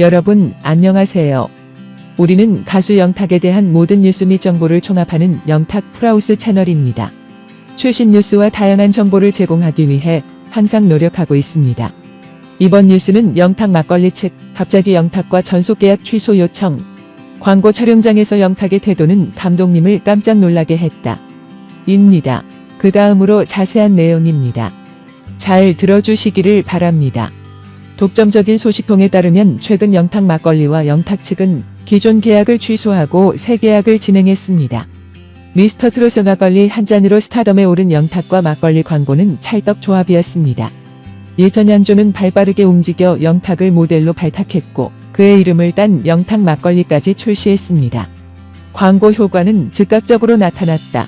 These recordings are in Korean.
여러분, 안녕하세요. 우리는 가수 영탁에 대한 모든 뉴스 및 정보를 총합하는 영탁 프라우스 채널입니다. 최신 뉴스와 다양한 정보를 제공하기 위해 항상 노력하고 있습니다. 이번 뉴스는 영탁 막걸리 측 갑자기 영탁과 전속 계약 취소 요청. 광고 촬영장에서 영탁의 태도는 감독님을 깜짝 놀라게 했다. 입니다. 그 다음으로 자세한 내용입니다. 잘 들어주시기를 바랍니다. 독점적인 소식통에 따르면 최근 영탁 막걸리와 영탁 측은 기존 계약을 취소하고 새 계약을 진행했습니다. 미스터 트롯 막걸리 한 잔으로 스타덤에 오른 영탁과 막걸리 광고는 찰떡 조합이었습니다. 예전 양조는 발빠르게 움직여 영탁을 모델로 발탁했고 그의 이름을 딴 영탁 막걸리까지 출시했습니다. 광고 효과는 즉각적으로 나타났다.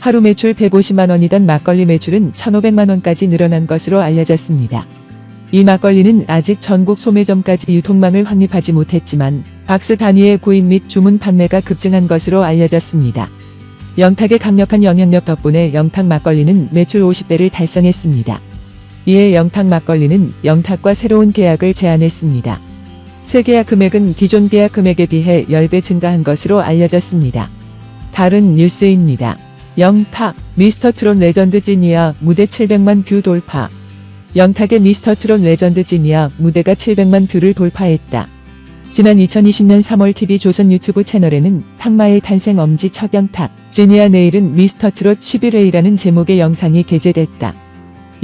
하루 매출 150만 원이던 막걸리 매출은 1,500만 원까지 늘어난 것으로 알려졌습니다. 이 막걸리는 아직 전국 소매점까지 유통망을 확립하지 못했지만 박스 단위의 구입 및 주문 판매가 급증한 것으로 알려졌습니다. 영탁의 강력한 영향력 덕분에 영탁 막걸리는 매출 50배를 달성했습니다. 이에 영탁 막걸리는 영탁과 새로운 계약을 제안했습니다. 새 계약 금액은 기존 계약 금액에 비해 10배 증가한 것으로 알려졌습니다. 다른 뉴스입니다. 영탁, 미스터 트롯 레전드 지니아 무대 700만 뷰 돌파. 영탁의 미스터 트롯 레전드 지니아 무대가 700만 뷰를 돌파했다. 지난 2020년 3월 TV 조선 유튜브 채널에는 탁마의 탄생 엄지 척영탁, 지니아 내일은 미스터 트롯 11회이라는 제목의 영상이 게재됐다.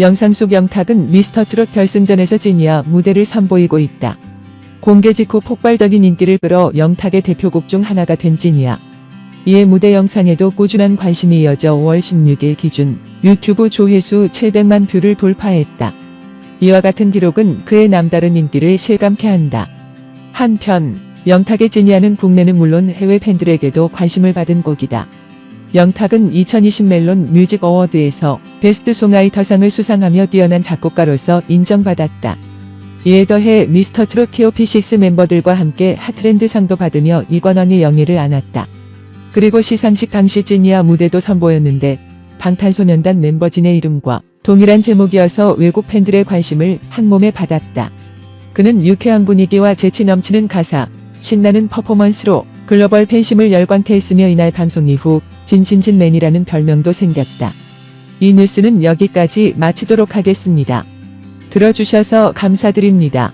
영상 속 영탁은 미스터 트롯 결승전에서 지니아 무대를 선보이고 있다. 공개 직후 폭발적인 인기를 끌어 영탁의 대표곡 중 하나가 된 지니아. 이에 무대 영상에도 꾸준한 관심이 이어져 5월 16일 기준 유튜브 조회수 700만 뷰를 돌파했다. 이와 같은 기록은 그의 남다른 인기를 실감케 한다. 한편 영탁의 지니아는 국내는 물론 해외 팬들에게도 관심을 받은 곡이다. 영탁은 2020 멜론 뮤직 어워드에서 베스트 송라이터상을 수상하며 뛰어난 작곡가로서 인정받았다. 이에 더해 미스터 트롯 TOP6 멤버들과 함께 핫트렌드 상도 받으며 이관왕의 영예를 안았다. 그리고 시상식 당시 지니아 무대도 선보였는데 방탄소년단 멤버 진의 이름과 동일한 제목이어서 외국 팬들의 관심을 한몸에 받았다. 그는 유쾌한 분위기와 재치 넘치는 가사, 신나는 퍼포먼스로 글로벌 팬심을 열광케 했으며 이날 방송 이후 진진진맨이라는 별명도 생겼다. 이 뉴스는 여기까지 마치도록 하겠습니다. 들어주셔서 감사드립니다.